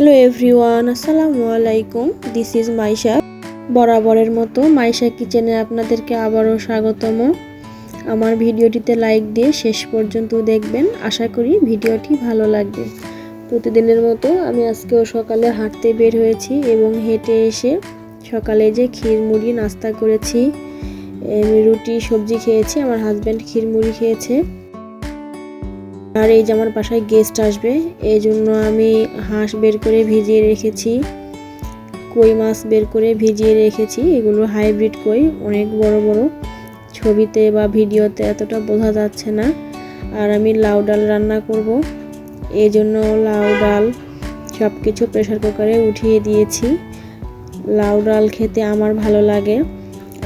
Hello everyone আসসালামু আলাইকুম। This is Maisha বরাবরের মতো মাইশা কিচেনে আপনাদেরকে আবারও স্বাগতম। আমার ভিডিওটিতে লাইক দিয়ে শেষ পর্যন্ত দেখবেন। আশা করি ভিডিওটি ভালো লাগবে। প্রতিদিনের মতো আমি আজকেও সকালে হাঁটতে বের হয়েছি এবং হেঁটে এসে সকালে যে ক্ষীর মুড়ি নাস্তা করেছি রুটি, সবজি খেয়েছি, আমার হাজব্যান্ড ক্ষীর মুড়ি খেয়েছে। আর এই যে আমার বাসায় গেস্ট আসবে এই জন্য আমি হাঁস বের করে ভিজিয়ে রেখেছি, কই মাছ বের করে ভিজিয়ে রেখেছি, এগুলো হাইব্রিড কই, অনেক বড় বড়। ছবিতে বা ভিডিওতে এতটা বোঝা যাচ্ছে না, আর আমি লাউ ডাল রান্না করব এই জন্য লাউ ডাল সব কিছু প্রেশার কুকারে উঠিয়ে দিয়েছি। লাউ ডাল খেতে আমার ভালো লাগে,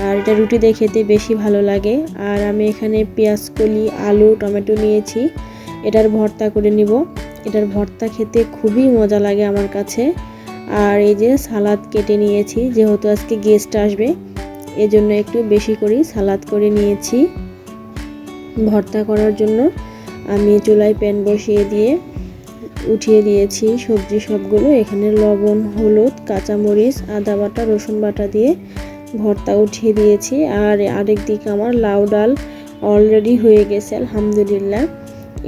আর এটা রুটি দিয়ে খেতে বেশি ভালো লাগে। আর আমি এখানে পেঁয়াজ কলি, আলু, টমেটো নিয়েছি। এটার ভর্তা করে নিব। এটার ভর্তা খেতে খুবই মজা লাগে আমার কাছে। আর এই যে সালাদ কেটে নিয়েছি, যেহেতু আজকে গেস্ট আসবে, এজন্য একটু বেশি করেই সালাদ করে নিয়েছি। ভর্তা করার জন্য আমি চুলায় প্যান বসিয়ে দিয়ে উঠিয়ে দিয়েছি সবজি সবগুলো। এখানে লবণ, হলুদ, কাঁচামরিচ, আদা বাটা, রসুন বাটা দিয়ে ভর্তা উঠিয়ে দিয়েছি। আর আরেক দিকে আমার লাউ ডাল অলরেডি হয়ে গেছে, আলহামদুলিল্লাহ।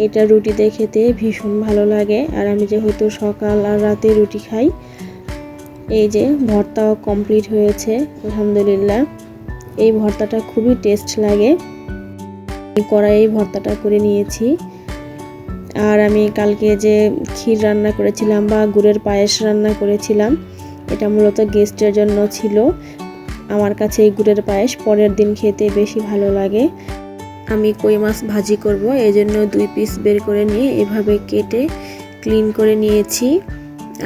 এটা রুটিতে খেতে ভীষণ ভালো লাগে। আর আমি যেহেতু সকাল আর রাতে রুটি খাই, এই যে ভর্তাও কমপ্লিট হয়েছে, আলহামদুলিল্লাহ। এই ভর্তাটা খুবই টেস্ট লাগে। কড়াই ভর্তাটা করে নিয়েছি। আর আমি কালকে যে ক্ষীর রান্না করেছিলাম বা গুড়ের পায়েস রান্না করেছিলাম, এটা মূলত গেস্টের জন্য ছিল। আমার কাছে এই গুড়ের পায়েস পরের দিন খেতে বেশি ভালো লাগে। আমি কই মাছ ভাজি করব জন্য দুই পিস বের করে নিয়ে এভাবে কেটে ক্লিন করে নিয়েছি।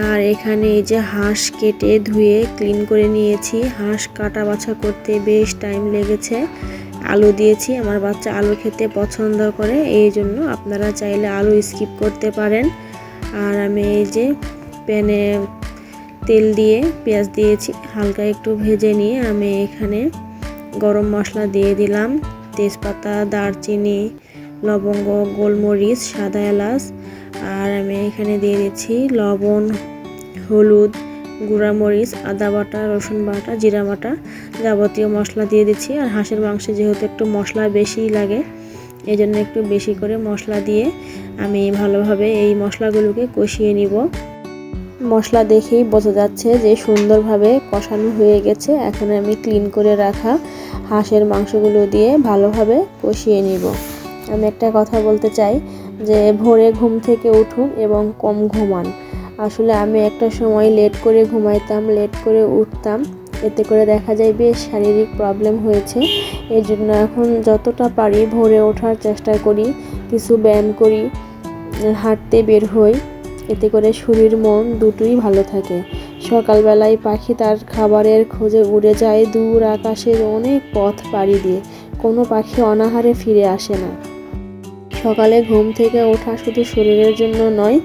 আর এখানে এই যে হাঁস কেটে ধুয়ে ক্লিন করে নিয়েছি। হাঁস কাটা বাছা করতে বেশ টাইম লেগেছে। আলু দিয়েছি, আমার বাচ্চা আলু খেতে পছন্দ করে, এই জন্য আপনারা চাইলে আলু স্কিপ করতে পারেন। আর আমি এই যে প্যানে তেল দিয়ে পেঁয়াজ দিয়েছি, হালকা একটু ভেজে নিয়ে আমি এখানে গরম মশলা দিয়ে দিলাম। তেজপাতা, দারচিনি, লবঙ্গ, গোলমরিচ, সাদা এলাচ, আর আমি এখানে দিয়ে দিচ্ছি লবণ, হলুদ গুঁড়া মরিচ আদা বাটা, রসুন বাটা, জিরা বাটা যাবতীয় মশলা দিয়ে দিচ্ছি। আর হাঁসের মাংসে যেহেতু একটু মশলা বেশি লাগে এই জন্য একটু বেশি করে মশলা দিয়ে আমি ভালোভাবে এই মশলাগুলোকে কষিয়ে নিব। মশলা দেখেই বোঝা যাচ্ছে যে সুন্দরভাবে কষানো হয়ে গেছে। এখন আমি ক্লিন করে রাখা হাঁসের মাংসগুলো দিয়ে ভালোভাবে কষিয়ে নিব। আমি একটা কথা বলতে চাই যে ভোরে ঘুম থেকে উঠুন এবং কম ঘুমান। আসলে আমি একটা সময় লেট করে ঘুমাইতাম লেট করে উঠতাম। এতে করে দেখা যায় বেশ শারীরিক প্রবলেম হয়েছে। এই জন্য এখন যতটা পারি ভোরে ওঠার চেষ্টা করি, কিছু ব্যায়াম করি, হাঁটতে বের হই। এতে করে শরীর, মন দুটোই ভালো থাকে। সকালবেলায় পাখি তার খাবারের খোঁজে উড়ে যায়, দূর আকাশের অনেক পথ পাড়ি দিয়ে। কোনো পাখি অনাহারে ফিরে আসে না। সকালে ঘুম থেকে ওঠা শুধু শরীরের জন্য নয়,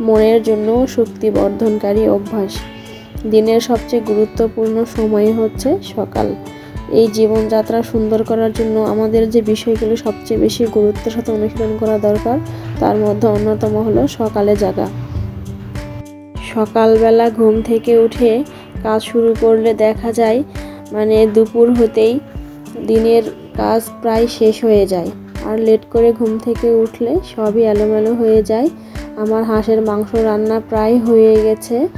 মনের জন্য শক্তি বর্ধনকারী অভ্যাস। দিনের সবচেয়ে গুরুত্বপূর্ণ সময় হচ্ছে সকাল। এই জীবনযাত্রা সুন্দর করার জন্য আমাদের যে বিষয়গুলো সবচেয়ে বেশি গুরুত্বের সাথে অনুশীলন করা দরকার, তার মধ্যে অন্যতম হলো সকালে জাগা। সকালবেলা ঘুম থেকে উঠে কাজ শুরু করলে দেখা যায় মানে দুপুর হতেই দিনের কাজ প্রায় শেষ হয়ে যায়। আর লেট করে ঘুম থেকে উঠলে সবই এলোমেলো হয়ে যায়। আমার হাঁসের মাংস রান্না প্রায় হয়ে গেছে।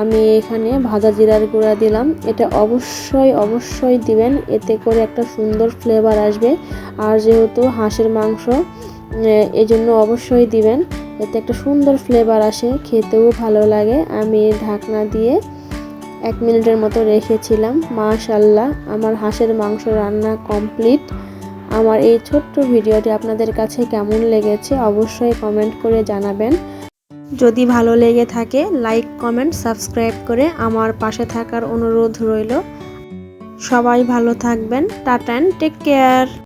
আমি এখানে ভাজা জিরার গুঁড়া দিলাম। এটা অবশ্যই অবশ্যই দিবেন। এতে করে একটা সুন্দর ফ্লেভার আসবে। আর যেহেতু হাঁসের মাংস এজন্য অবশ্যই দিবেন। এতে একটা সুন্দর ফ্লেভার আসে, খেতেও ভালো লাগে। আমি ঢাকনা দিয়ে এক মিনিটের মতো রেখেছিলাম। মাশাল্লাহ আমার হাঁসের মাংস রান্না কমপ্লিট আমার এই ছোট্ট ভিডিওটি আপনাদের কাছে কেমন লেগেছে অবশ্যই কমেন্ট করে জানাবেন। যদি ভালো লেগে থাকে লাইক কমেন্ট সাবস্ক্রাইব করে আমার পাশে থাকার অনুরোধ রইল। সবাই ভালো থাকবেন। Tata and take care